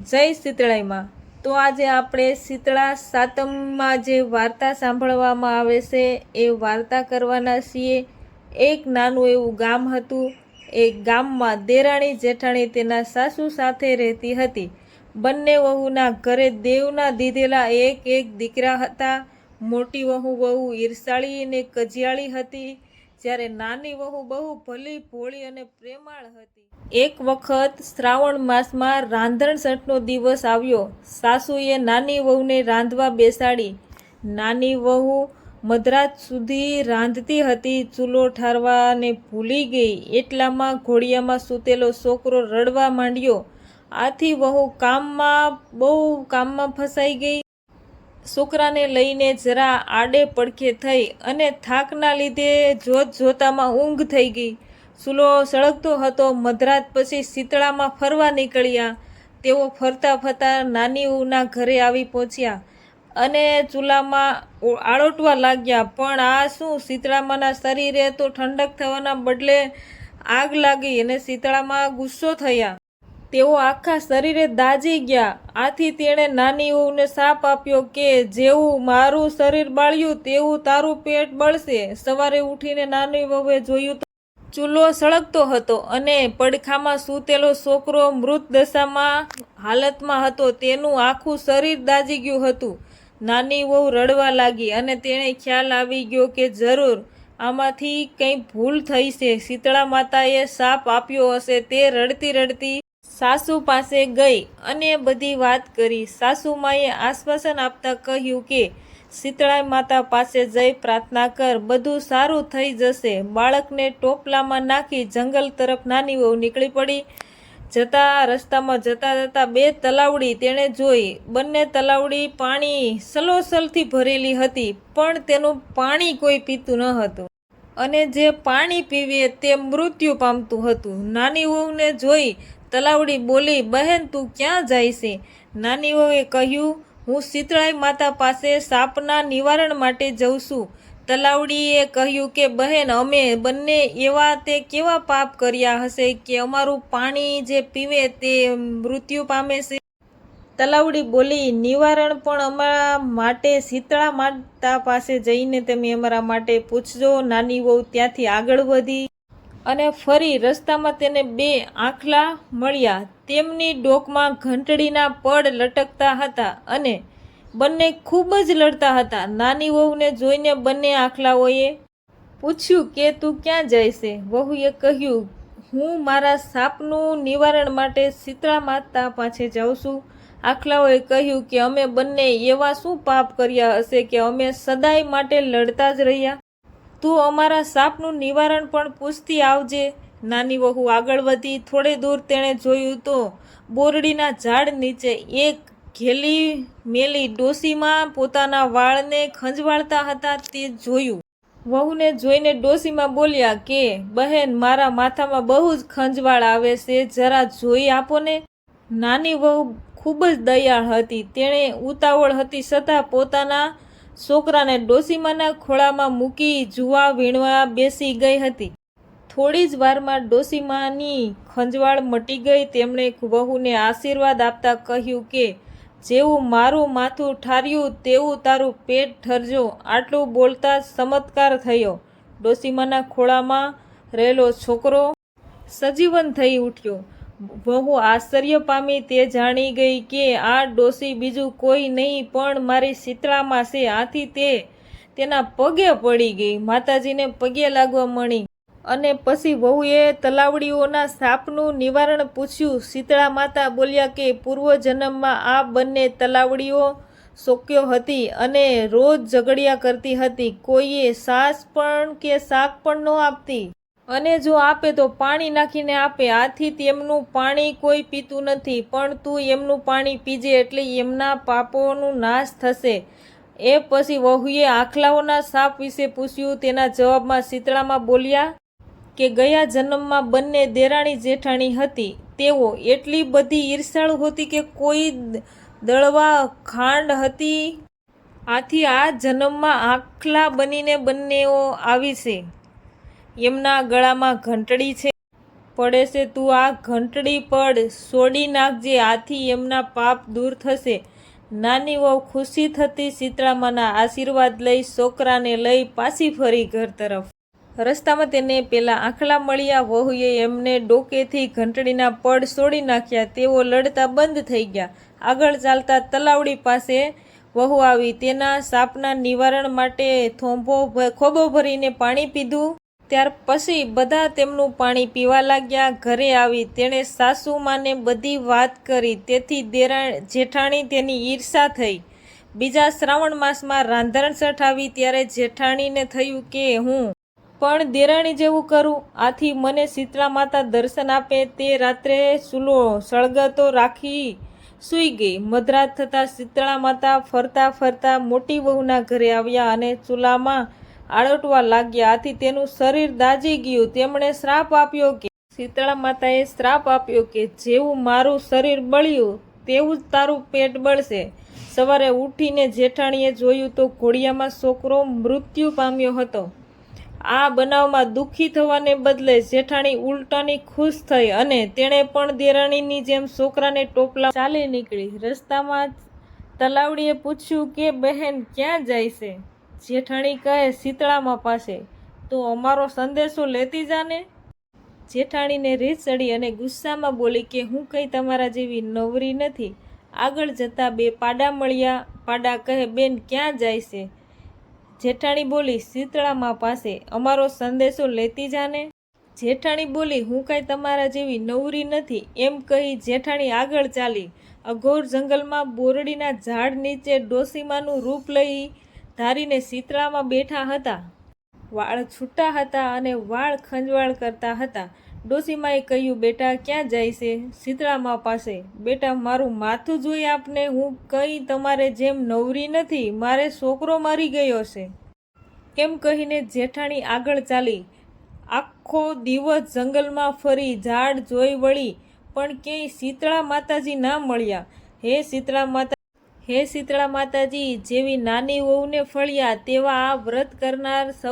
જય શીતળાઈમાં. તો આજે આપણે શીતળા સાતમમાં જે વાર્તા સાંભળવામાં આવે છે, એ વાર્તા કરવાના છીએ. એક નાનું એવું ગામ હતું. એ ગામમાં દેરાણી જેઠાણી તેના સાસુ સાથે રહેતી હતી. બંને વહુના ઘરે દેવના દીધેલા એક એક દીકરા હતા. મોટી વહુ બહુ ઈર્ષાળી અને કજિયાળી હતી. જ્યારે નાની વહુ બહુ ભલી, ભોળી અને પ્રેમાળ હતી. એક વખત શ્રાવણ માસમાં રાંધણ દિવસ આવ્યો. સાસુએ નાની વહુને રાંધવા બેસાડી. નાની વહુ મધરાત સુધી રાંધતી હતી, ચૂલો ઠારવાને ભૂલી ગઈ. એટલામાં ઘોડિયામાં સૂતેલો છોકરો રડવા માંડ્યો. આથી વહુ કામમાં, બહુ કામમાં ફસાઈ ગઈ. છોકરાને લઈને જરા આડે પડખે થઈ અને થાકના લીધે જોત જોતામાં ઊંઘ થઈ ગઈ. ચૂલો સળગતો હતો. મધરાત પછી શીતળામાં ફરવા નીકળ્યા. તેઓ ફરતા ફરતા નાની ઉના ઘરે આવી પહોંચ્યા અને ચૂલામાં આળોટવા લાગ્યા. પણ આ શું? શીતળામાના શરીરે તો ઠંડક થવાના બદલે આગ લાગી અને શીતળામાં ગુસ્સો થયા. તેઓ આખા શરીરે દાજી ગયા. આથી તેણે નાની વહુને સાપ આપ્યો કે, જેવું મારું શરીર બાળ્યું, તેવું તારું પેટ બળશે. સવારે ઉઠીને નાની વહુએ જોયું તો ચૂલો સળગતો હતો અને પડખામાં સૂતેલો છોકરો મૃત દશામાં હાલતમાં હતો. તેનું આખું શરીર દાજી ગયું હતું. નાની વહુ રડવા લાગી અને તેણે ખ્યાલ આવી ગયો કે, જરૂર, આમાંથી કંઈ ભૂલ થઈ છે. શીતળા માતાએ સાપ આપ્યો હશે. તે રડતી રડતી સાસુ પાસે ગઈ અને બધી વાત કરી. સાસુમાએ આશ્વાસન આપતા કહ્યું કે, શીતળાઈ માતા પાસે જઈ પ્રાર્થના કર. બધું સારું થઈ જશે. બાળકને ટોપલામાં નાખી જંગલ તરફ નાની વહુ નીકળી પડી. જતા રસ્તામાં જતા જતા બે તલાવડી તેણે જોઈ. બંને તલાવડી પાણી સલોસલથી ભરેલી હતી, પણ તેનું પાણી કોઈ પીતું ન હતું. અને જે પાણી પીવે તે મૃત્યુ પામતું હતું. નાની વહુને જોઈ તલાવડી બોલી, બહેન, તું ક્યાં જાય છે? નાની વહુએ કહ્યું, હું શીતળાઈ માતા પાસે સાપના નિવારણ માટે જઉં છું. તલાવડીએ કહ્યું કે, બહેન, અમે બંને એવા તે કેવા પાપ કર્યા હશે કે અમારું પાણી જે પીવે તે મૃત્યુ પામે છે? તલાવડી બોલી, નિવારણ પણ અમારા માટે શીતળા માતા પાસે જઈને તમે અમારા માટે પૂછજો. નાની વહુ ત્યાંથી આગળ વધી. અને ફરી રસ્તામાં તેને બે આંખલા મળ્યા. તેમની ડોકમાં ઘંટડીના પડ લટકતા હતા અને બંને ખૂબ જ લડતા હતા. નાની વહુને જોઈને બંને આંખલાઓએ પૂછ્યું કે, તું ક્યાં જાય છે વહુએ કહ્યું, હું મારા સાપનું નિવારણ માટે શીતળા માતા પાસે જાઉં છું. આખલાઓએ કહ્યું કે, અમે બંને એવા શું પાપ કર્યા હશે કે અમે સદાય માટે લડતા જ રહ્યા? તું અમારા સાપનું નિવારણ પણ પૂછતી આવજે. નાની વહુ આગળ વધી થોડે દૂર તેણે જોયું તો બોરડીના ઝાડ નીચે એક ઘેલી મેલી ડોસીમાં પોતાના વાળને ખંજવાળતા હતા તે જોયું. વહુને જોઈને ડોસીમાં બોલ્યા કે, બહેન, મારા માથામાં બહુ જ ખંજવાળ આવે છે, જરા જોઈ આપો ને. નાની વહુ ખૂબ જ દયાળ હતી. તેણે ઉતાવળ હતી છતાં પોતાના છોકરાને ડોસીમાના ખોળામાં મૂકી જુવા વીણવા બેસી ગઈ હતી. થોડી જ વારમાં ડોસીમાની ખંજવાળ મટી ગઈ. તેમણે વહુને આશીર્વાદ આપતા કહ્યું કે, જેવું મારું માથું ઠાર્યું, તેવું તારું પેટ ઠરજો. આટલું બોલતા ચમત્કાર થયો. ડોસીમાના ખોળામાં રહેલો છોકરો સજીવન થઈ ઉઠ્યો. વહુ આશ્ચર્ય પામી તે જાણી ગઈ કે આ ડોસી બીજું કોઈ નહીં, પણ મારી શીતળામાં છે. આથી તે તેના પગે પડી ગઈ. માતાજીને પગે લાગવા મળી અને પછી વહુએ તલાવડીઓના સાપનું નિવારણ પૂછ્યું. શીતળા માતા બોલ્યા કે પૂર્વજન્મમાં આ બંને તલાવડીઓ શોક્યો હતી અને રોજ ઝઘડિયા કરતી હતી. કોઈએ સાસ પણ કે શાક પણ ન આપતી? અને જો આપે તો પાણી નાખીને આપે. આથી તેમનું પાણી કોઈ પીતું નથી, પણ તું એમનું પાણી પીજે એટલે એમના પાપોનું નાશ થશે. એ પછી વહુએ આખલાઓના સાપ વિશે પૂછ્યું. તેના જવાબમાં શીતળામાં બોલ્યા કે ગયા જન્મમાં બંને દેરાણી જેઠાણી હતી. તેઓ એટલી બધી ઈર્ષાળુ હતી કે કોઈ દળવા ખાંડ હતી. આથી આ જન્મમાં આખલા બનીને બંનેઓ આવી છે. એમના ગળામાં ઘંટડી છે. પડે છે તું આ ઘંટડી પડ. સોડી નાખજે આથી એમના પાપ દૂર થશે. નાની વહુ ખુશી થતી શીતળામાના આશીર્વાદ લઈ છોકરાને લઈ પાછી ફરી ઘર તરફ. રસ્તામાં તેને પેલા આંખલા મળ્યા. વહુએ એમને ડોકેથી ઘંટડીના પડ સોડી નાખ્યા. તેઓ લડતા બંધ થઈ ગયા. આગળ ચાલતા તલાવડી પાસે વહુ આવી. તેના સાપના નિવારણ માટે થોંભો ખોબો ભરીને પાણી પીધું. ત્યાર પછી બધા તેમનું પાણી પીવા લાગ્યા, ઘરે આવી. તેણે સાસુમાને બધી વાત કરી. તેથી દેરા જેઠાણી તેની ઈર્ષા થઈ. બીજા શ્રાવણ માસમાં રાંધણસઠ આવી ત્યારે જેઠાણીને થયું કે હું પણ દેરાણી જેવું કરું. આથી મને શીતળા માતા દર્શન આપે. તે રાત્રે ચૂલો સળગતો રાખી સૂઈ ગઈ. મધરાત થતાં શીતળા માતા ફરતા ફરતા મોટી વહુના ઘરે આવ્યા અને ચૂલામાં આળોટવા લાગ્યા આથી તેનું શરીર દાજી ગયું. તેમણે શ્રાપ આપ્યો કે, શીતળા માતાએ શ્રાપ આપ્યો કે, જેવું મારું શરીર બળ્યું, તેવું જ તારું પેટ બળશે. સવારે ઉઠીને જેઠાણીએ જોયું તો ઘોડિયામાં છોકરો મૃત્યુ પામ્યો હતો. આ બનાવમાં દુઃખી થવાને બદલે જેઠાણી ઉલટાની ખુશ થઈ અને તેણે પણ દેરાણીની જેમ છોકરાને ટોપલા ચાલી નીકળી. રસ્તામાં તલાવડીએ પૂછ્યું કે, બહેન, ક્યાં જાય છે? જેઠાણી કહે, શીતળામાં પાસે તો અમારો સંદેશો લેતી જાને? જેઠાણીને રીત ચડી અને ગુસ્સામાં બોલી કે, હું કંઈ તમારા જેવી નવરી નથી. આગળ જતાં બે પાડા મળ્યા. પાડા કહે, બેન, ક્યાં જાય છે? જેઠાણી બોલી, શીતળામાં પાસે અમારો સંદેશો લેતી જાને? જેઠાણી બોલી, હું કાંઈ તમારા જેવી નવરી નથી. એમ કહી જેઠાણી આગળ ચાલી. અઘોર જંગલમાં બોરડીના ઝાડ નીચે ડોસીમાનું રૂપ લઈ ધારીને શીતળામાં બેઠા હતા. વાળ છૂટા હતા અને વાળ ખંજવાળ કરતા હતા. ડોસીમાએ કહ્યું, બેટા, ક્યાં જાય છે શીતળામાં પાસે? બેટા, મારું માથું જોઈ આપને હું કંઈ તમારે જેમ નવરી નથી, મારે છોકરો મારી ગયો છે. કેમ કહીને જેઠાણી આગળ ચાલી. આખો દિવસ જંગલમાં ફરી ઝાડ જોઈ વળી પણ ક્યાંય શીતળા માતાજી ના મળ્યા. હે શીતળા માતા હે શીતળા માતાજી જેવી નાની વહુને ફળ્યા તેવા આ વ્રત કરનાર સૌ